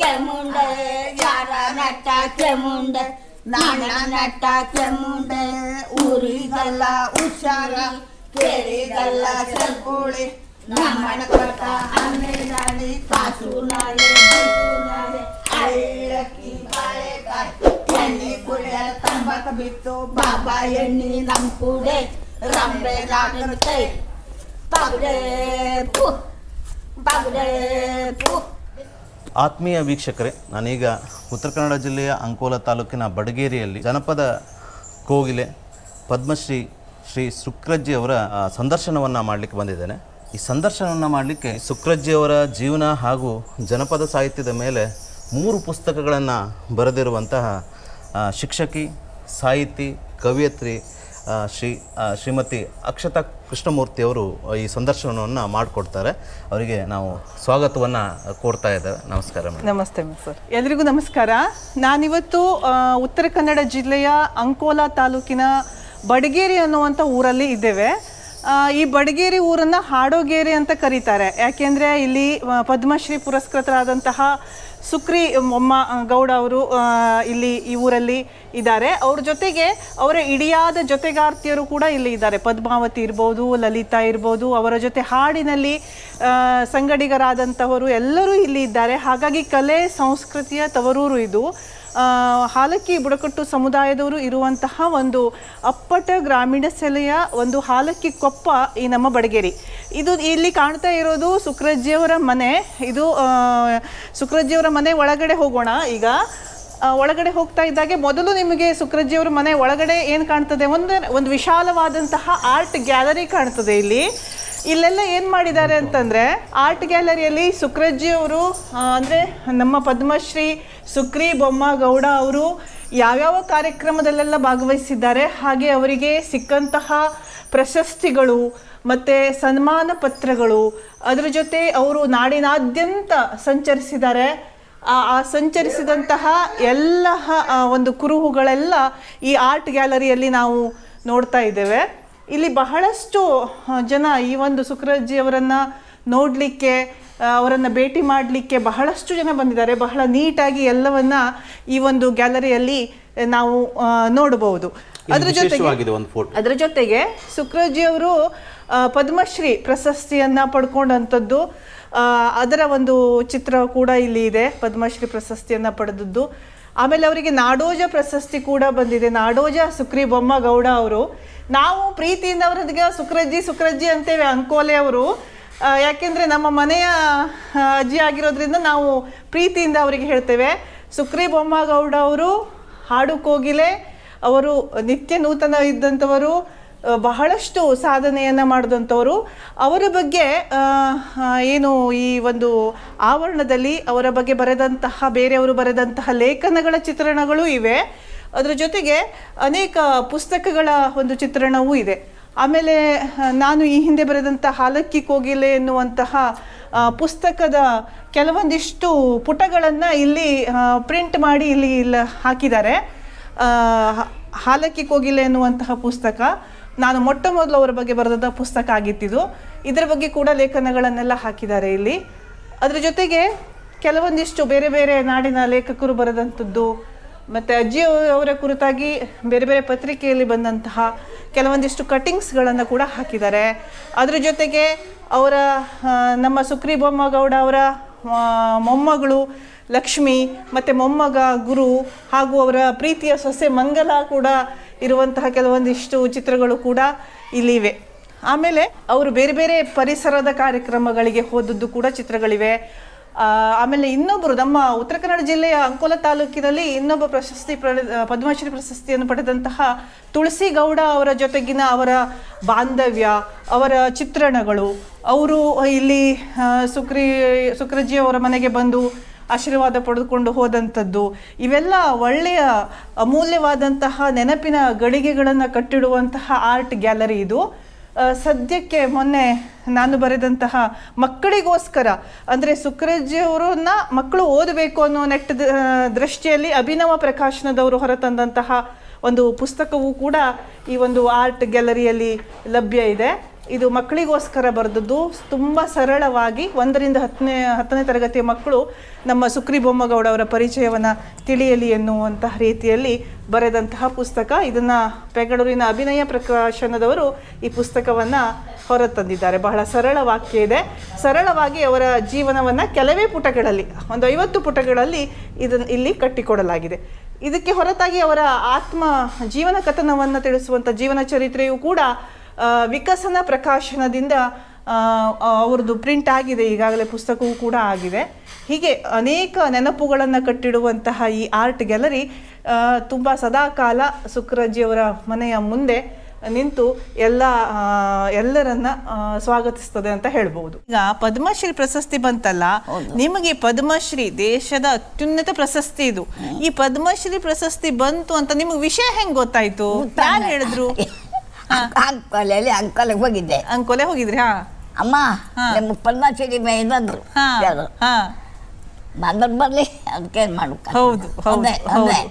ಕೆಮ್ಮುಂಡೆ ಯಾರ ನಟ್ಟ ಕೆಮ್ಮುಂಡೆ ನಾಣ ನಟ್ಟ ಕೆಮ್ಮುಂಡೆ ಊರಿಗಲ್ಲ ಹುಷಾರ ಕೇರಿಗಲ್ಲ ಸರ್ಪುಳಿ ನಮ್ಮನ ಕೊಟ್ಟ ಹನ್ನೆರಡು ಕಾಸು ನಾಳೆ ಬೀಸು ನಾಳೆ ಅಳ್ಳಕ್ಕಿ ಬಾಳೆಕಾಯಿ ಎಣ್ಣೆ ಕುಡಿಯ ತಂಬಾಕ ಬಿತ್ತು ಬಾಬಾ ಎಣ್ಣೆ ನಮ್ ಕೂಡೆ ರಂಬೆ ರಾಗರುತ್ತೆ ಬಾಗುಡೆ ಪು ಬಾಗುಡೆ ಪು ಆತ್ಮೀಯ ವೀಕ್ಷಕರೇ, ನಾನೀಗ ಉತ್ತರ ಕನ್ನಡ ಜಿಲ್ಲೆಯ ಅಂಕೋಲ ತಾಲೂಕಿನ ಬಡಗೇರಿಯಲ್ಲಿ ಜನಪದ ಕೋಗಿಲೆ ಪದ್ಮಶ್ರೀ ಶ್ರೀ ಸುಕ್ರಜ್ಜಿ ಅವರ ಸಂದರ್ಶನವನ್ನು ಮಾಡಲಿಕ್ಕೆ ಬಂದಿದ್ದೇನೆ. ಈ ಸಂದರ್ಶನವನ್ನು ಮಾಡಲಿಕ್ಕೆ ಸುಕ್ರಜ್ಜಿ ಅವರ ಜೀವನ ಹಾಗೂ ಜನಪದ ಸಾಹಿತ್ಯದ ಮೇಲೆ ಮೂರು ಪುಸ್ತಕಗಳನ್ನು ಬರೆದಿರುವಂತಹ ಶಿಕ್ಷಕಿ, ಸಾಹಿತಿ, ಕವಿಯತ್ರಿ ಶ್ರೀ ಶ್ರೀಮತಿ ಅಕ್ಷತಾ ಕೃಷ್ಣಮೂರ್ತಿಯವರು ಈ ಸಂದರ್ಶನವನ್ನು ಮಾಡಿಕೊಡ್ತಾರೆ. ಅವರಿಗೆ ನಾವು ಸ್ವಾಗತವನ್ನು ಕೋರ್ತಾ ಇದ್ದೇವೆ. ನಮಸ್ಕಾರ ನಮಸ್ತೆ ಸರ್. ಎಲ್ರಿಗೂ ನಮಸ್ಕಾರ. ನಾನಿವತ್ತು ಉತ್ತರ ಕನ್ನಡ ಜಿಲ್ಲೆಯ ಅಂಕೋಲಾ ತಾಲೂಕಿನ ಬಡಗೇರಿ ಅನ್ನುವಂಥ ಊರಲ್ಲಿ ಇದ್ದೇವೆ. ಈ ಬಡಗೇರಿ ಊರನ್ನು ಹಾಡೋಗೇರಿ ಅಂತ ಕರೀತಾರೆ. ಯಾಕೆಂದರೆ ಇಲ್ಲಿ ಪದ್ಮಶ್ರೀ ಪುರಸ್ಕೃತರಾದಂತಹ ಸುಕ್ರಿ ಮೊಮ್ಮ ಗೌಡ ಅವರು ಇಲ್ಲಿ ಈ ಊರಲ್ಲಿ ಇದ್ದಾರೆ. ಅವ್ರ ಜೊತೆಗೆ ಅವರ ಇಡಿಯಾದ ಜೊತೆಗಾರ್ತಿಯರು ಕೂಡ ಇಲ್ಲಿ ಇದ್ದಾರೆ. ಪದ್ಮಾವತಿ ಇರ್ಬೋದು, ಲಲಿತಾ ಇರ್ಬೋದು, ಅವರ ಜೊತೆ ಹಾಡಿನಲ್ಲಿ ಸಂಗಡಿಗರಾದಂಥವರು ಎಲ್ಲರೂ ಇಲ್ಲಿ ಇದ್ದಾರೆ. ಹಾಗಾಗಿ ಕಲೆ, ಸಂಸ್ಕೃತಿಯ ತವರೂರು ಇದು. ಹಾಲಕ್ಕಿ ಬುಡಕಟ್ಟು ಸಮುದಾಯದವರು ಇರುವಂತಹ ಒಂದು ಅಪ್ಪಟ ಗ್ರಾಮೀಣ ಸೆಲೆಯ ಒಂದು ಹಾಲಕ್ಕಿ ಕೊಪ್ಪ ಈ ನಮ್ಮ ಬಡಗೇರಿ. ಇದು ಇಲ್ಲಿ ಕಾಣ್ತಾ ಇರೋದು ಸುಕ್ರಜ್ಜಿಯವರ ಮನೆ. ಇದು ಸುಕ್ರಜ್ಜಿಯವರ ಮನೆ ಒಳಗಡೆ ಹೋಗೋಣ ಈಗ. ಒಳಗಡೆ ಹೋಗ್ತಾ ಇದ್ದಾಗೆ ಮೊದಲು ನಿಮಗೆ ಸುಕ್ರಜ್ಜಿಯವರ ಮನೆ ಒಳಗಡೆ ಏನು ಕಾಣ್ತದೆ? ಒಂದು ಒಂದು ವಿಶಾಲವಾದಂತಹ ಆರ್ಟ್ ಗ್ಯಾಲರಿ ಕಾಣ್ತದೆ ಇಲ್ಲಿ. ಇಲ್ಲೆಲ್ಲ ಏನು ಮಾಡಿದ್ದಾರೆ ಅಂತಂದರೆ, ಆರ್ಟ್ ಗ್ಯಾಲರಿಯಲ್ಲಿ ಸುಕ್ರಜ್ಜಿ ಅವರು ಅಂದರೆ ನಮ್ಮ ಪದ್ಮಶ್ರೀ ಸುಕ್ರಿ ಬೊಮ್ಮ ಗೌಡ ಅವರು ಯಾವ್ಯಾವ ಕಾರ್ಯಕ್ರಮದಲ್ಲೆಲ್ಲ ಭಾಗವಹಿಸಿದ್ದಾರೆ, ಹಾಗೆ ಅವರಿಗೆ ಸಿಕ್ಕಂತಹ ಪ್ರಶಸ್ತಿಗಳು ಮತ್ತು ಸನ್ಮಾನ ಪತ್ರಗಳು, ಅದರ ಜೊತೆ ಅವರು ನಾಡಿನಾದ್ಯಂತ ಸಂಚರಿಸಿದ್ದಾರೆ. ಸಂಚರಿಸಿದಂತಹ ಎಲ್ಲ ಆ, ಒಂದು ಕುರುಹುಗಳೆಲ್ಲ ಈ ಆರ್ಟ್ ಗ್ಯಾಲರಿಯಲ್ಲಿ ನಾವು ನೋಡ್ತಾ ಇದ್ದೇವೆ. ಇಲ್ಲಿ ಬಹಳಷ್ಟು ಜನ ಈ ಒಂದು ಸುಕ್ರಜ್ಜಿಯವರನ್ನು ನೋಡಲಿಕ್ಕೆ ಅವರನ್ನು ಭೇಟಿ ಮಾಡಲಿಕ್ಕೆ ಬಹಳಷ್ಟು ಜನ ಬಂದಿದ್ದಾರೆ. ಬಹಳ ನೀಟಾಗಿ ಎಲ್ಲವನ್ನ ಈ ಒಂದು ಗ್ಯಾಲರಿಯಲ್ಲಿ ನಾವು ಆ, ನೋಡಬಹುದು. ಅದರ ಜೊತೆಗೆ ಅದರ ಜೊತೆಗೆ ಸುಕ್ರಜ್ಜಿ ಅವರು ಆ, ಪದ್ಮಶ್ರೀ ಪ್ರಶಸ್ತಿಯನ್ನ ಪಡ್ಕೊಂಡಂಥದ್ದು ಅದರ ಒಂದು ಚಿತ್ರ ಕೂಡ ಇಲ್ಲಿ ಇದೆ, ಪದ್ಮಶ್ರೀ ಪ್ರಶಸ್ತಿಯನ್ನ ಪಡೆದದ್ದು. ಆಮೇಲೆ ಅವರಿಗೆ ನಾಡೋಜ ಪ್ರಶಸ್ತಿ ಕೂಡ ಬಂದಿದೆ. ನಾಡೋಜ ಸುಕ್ರಿ ಬೊಮ್ಮ ಗೌಡ ಅವರು. ನಾವು ಪ್ರೀತಿಯಿಂದ ಅವರಿಗೆ ಸುಕ್ರಜ್ಜಿ ಸುಕ್ರಜ್ಜಿ ಅಂತೇವೆ ಅಂಕೋಲೆ ಅವರು. ಯಾಕೆಂದರೆ ನಮ್ಮ ಮನೆಯ ಅಜ್ಜಿ ಆಗಿರೋದ್ರಿಂದ ನಾವು ಪ್ರೀತಿಯಿಂದ ಅವರಿಗೆ ಹೇಳ್ತೇವೆ. ಸುಕ್ರಿ ಬೊಮ್ಮಗೌಡ ಅವರು ಹಾಡು ಕೋಗಿಲೆ, ಅವರು ನಿತ್ಯ ನೂತನ ಇದ್ದಂಥವರು. ಬಹಳಷ್ಟು ಸಾಧನೆಯನ್ನು ಮಾಡಿದಂಥವರು. ಅವರ ಬಗ್ಗೆ ಏನು ಈ ಒಂದು ಆವರಣದಲ್ಲಿ ಅವರ ಬಗ್ಗೆ ಬರೆದಂತಹ, ಬೇರೆಯವರು ಬರೆದಂತಹ ಲೇಖನಗಳ ಚಿತ್ರಣಗಳು ಇವೆ. ಅದರ ಜೊತೆಗೆ ಅನೇಕ ಪುಸ್ತಕಗಳ ಒಂದು ಚಿತ್ರಣವೂ ಇದೆ. ಆಮೇಲೆ ನಾನು ಈ ಹಿಂದೆ ಬರೆದಂಥ ಹಾಲಕ್ಕಿ ಕೋಗಿಲೆ ಎನ್ನುವಂತಹ ಪುಸ್ತಕದ ಕೆಲವೊಂದಿಷ್ಟು ಪುಟಗಳನ್ನು ಇಲ್ಲಿ ಪ್ರಿಂಟ್ ಮಾಡಿ ಇಲ್ಲಿ ಇಲ್ಲ ಹಾಕಿದ್ದಾರೆ. ಹಾಲಕ್ಕಿ ಕೋಗಿಲೆ ಎನ್ನುವಂತಹ ಪುಸ್ತಕ, ನಾನು ಮೊಟ್ಟ ಮೊದಲು ಅವರ ಬಗ್ಗೆ ಬರೆದ ಪುಸ್ತಕ ಆಗಿತ್ತಿದು. ಇದರ ಬಗ್ಗೆ ಕೂಡ ಲೇಖನಗಳನ್ನೆಲ್ಲ ಹಾಕಿದ್ದಾರೆ ಇಲ್ಲಿ. ಅದರ ಜೊತೆಗೆ ಕೆಲವೊಂದಿಷ್ಟು ಬೇರೆ ಬೇರೆ ನಾಡಿನ ಲೇಖಕರು ಬರೆದಂಥದ್ದು, ಮತ್ತು ಅಜ್ಜಿ ಅವರ ಕುರಿತಾಗಿ ಬೇರೆ ಬೇರೆ ಪತ್ರಿಕೆಯಲ್ಲಿ ಬಂದಂತಹ ಕೆಲವೊಂದಿಷ್ಟು ಕಟಿಂಗ್ಸ್ಗಳನ್ನು ಕೂಡ ಹಾಕಿದ್ದಾರೆ. ಅದರ ಜೊತೆಗೆ ಅವರ ನಮ್ಮ ಸುಕ್ರಿ ಬೊಮ್ಮಗೌಡ ಅವರ ಮೊಮ್ಮಗಳು ಲಕ್ಷ್ಮಿ ಮತ್ತು ಮೊಮ್ಮಗ ಗುರು ಹಾಗೂ ಅವರ ಪ್ರೀತಿಯ ಸೊಸೆ ಮಂಗಲ ಕೂಡ ಇರುವಂತಹ ಕೆಲವೊಂದಿಷ್ಟು ಚಿತ್ರಗಳು ಕೂಡ ಇಲ್ಲಿವೆ. ಆಮೇಲೆ ಅವರು ಬೇರೆ ಬೇರೆ ಪರಿಸರದ ಕಾರ್ಯಕ್ರಮಗಳಿಗೆ ಹೋದದ್ದು ಕೂಡ ಚಿತ್ರಗಳಿವೆ. ಆಮೇಲೆ ಇನ್ನೊಬ್ಬರು ನಮ್ಮ ಉತ್ತರ ಕನ್ನಡ ಜಿಲ್ಲೆಯ ಅಂಕೋಲ ತಾಲೂಕಿನಲ್ಲಿ ಇನ್ನೊಬ್ಬ ಪ್ರಶಸ್ತಿ ಪದ್ಮಶ್ರೀ ಪ್ರಶಸ್ತಿಯನ್ನು ಪಡೆದಂತಹ ತುಳಸಿ ಗೌಡ ಅವರ ಜೊತೆಗಿನ ಅವರ ಬಾಂಧವ್ಯ, ಅವರ ಚಿತ್ರಣಗಳು ಅವರು ಇಲ್ಲಿ ಸುಕ್ರಿ ಸುಕ್ರಜಿ ಅವರ ಮನೆಗೆ ಬಂದು ಆಶೀರ್ವಾದ ಪಡೆದುಕೊಂಡು ಹೋದಂಥದ್ದು. ಇವೆಲ್ಲ ಒಳ್ಳೆಯ, ಅಮೂಲ್ಯವಾದಂತಹ ನೆನಪಿನ ಗಳಿಗೆಗಳನ್ನು ಕಟ್ಟಿಡುವಂತಹ ಆರ್ಟ್ ಗ್ಯಾಲರಿ ಇದು. ಸದ್ಯಕ್ಕೆ ಮೊನ್ನೆ ನಾನು ಬರೆದಂತಹ ಮಕ್ಕಳಿಗೋಸ್ಕರ, ಅಂದರೆ ಸುಕ್ರಜಿಯವರನ್ನ ಮಕ್ಕಳು ಓದಬೇಕು ಅನ್ನೋ ನೆಟ್ಟ ದೃಷ್ಟಿಯಲ್ಲಿ ಅಭಿನವ ಪ್ರಕಾಶನದವರು ಹೊರತಂದಂತಹ ಒಂದು ಪುಸ್ತಕವೂ ಕೂಡ ಈ ಒಂದು ಆರ್ಟ್ ಗ್ಯಾಲರಿಯಲ್ಲಿ ಲಭ್ಯ ಇದೆ. ಇದು ಮಕ್ಕಳಿಗೋಸ್ಕರ ಬರೆದದ್ದು. ತುಂಬ ಸರಳವಾಗಿ ಒಂದರಿಂದ ಹತ್ತನೇ ಹತ್ತನೇ ತರಗತಿಯ ಮಕ್ಕಳು ನಮ್ಮ ಸುಕ್ರಿ ಬೊಮ್ಮಗೌಡ ಅವರ ಪರಿಚಯವನ್ನು ತಿಳಿಯಲಿ ಎನ್ನುವಂತಹ ರೀತಿಯಲ್ಲಿ ಬರೆದಂತಹ ಪುಸ್ತಕ. ಇದನ್ನು ಬೆಂಗಳೂರಿನ ಅಭಿನಯ ಪ್ರಕಾಶನದವರು ಈ ಪುಸ್ತಕವನ್ನು ಹೊರತಂದಿದ್ದಾರೆ. ಬಹಳ ಸರಳ ವಾಕ್ಯ ಇದೆ. ಸರಳವಾಗಿ ಅವರ ಜೀವನವನ್ನು ಕೆಲವೇ ಪುಟಗಳಲ್ಲಿ, ಒಂದು ಐವತ್ತು ಪುಟಗಳಲ್ಲಿ ಇದನ್ನು ಇಲ್ಲಿ ಕಟ್ಟಿಕೊಡಲಾಗಿದೆ. ಇದಕ್ಕೆ ಹೊರತಾಗಿ ಅವರ ಆತ್ಮ, ಜೀವನ ಕಥನವನ್ನು ತಿಳಿಸುವಂಥ ಜೀವನ ಚರಿತ್ರೆಯೂ ಕೂಡ ವಿಕಸನ ಪ್ರಕಾಶನದಿಂದ ಅವ್ರದ್ದು ಪ್ರಿಂಟ್ ಆಗಿದೆ ಈಗಾಗಲೇ ಪುಸ್ತಕವೂ ಕೂಡ ಆಗಿದೆ. ಹೀಗೆ ಅನೇಕ ನೆನಪುಗಳನ್ನು ಕಟ್ಟಿಡುವಂತಹ ಈ ಆರ್ಟ್ ಗ್ಯಾಲರಿ ತುಂಬ ಸದಾಕಾಲ ಸುಕ್ರಜ್ಜಿಯವರ ಮನೆಯ ಮುಂದೆ ನಿಂತು ಎಲ್ಲ ಎಲ್ಲರನ್ನ ಸ್ವಾಗತಿಸ್ತದೆ ಅಂತ ಹೇಳ್ಬೋದು. ಈಗ ಪದ್ಮಶ್ರೀ ಪ್ರಶಸ್ತಿ ಬಂತಲ್ಲ ನಿಮಗೆ ಪದ್ಮಶ್ರೀ ದೇಶದ ಅತ್ಯುನ್ನತ ಪ್ರಶಸ್ತಿ ಇದು. ಈ ಪದ್ಮಶ್ರೀ ಪ್ರಶಸ್ತಿ ಬಂತು ಅಂತ ನಿಮಗೆ ವಿಷಯ ಹೆಂಗ್ ಗೊತ್ತಾಯ್ತು? ಯಾರು ಹೇಳಿದ್ರು? ಅಂಕಲಲ್ಲಿ ಅಂಕೋಲೆಗೆ ಹೋಗಿದ್ದೆ. ಅಂಕೋಲೆ ಹೋಗಿದ್ರಿ ಹಾ. ಅಮ್ಮ ಹಾ. ನಿಮ್ಮ ಪದ್ಮಾಚೇರಿ ಮೇಲೆ ಬಂದ್ರು. ಹಾ ಹಾ. ಬಂದ್ರೆ ಬರ್ಲಿ ಅದಕ್ಕೆ ಮಾಡ್ಬೇಕು ಹೌದು ಹೌದು ಹೌದೇ.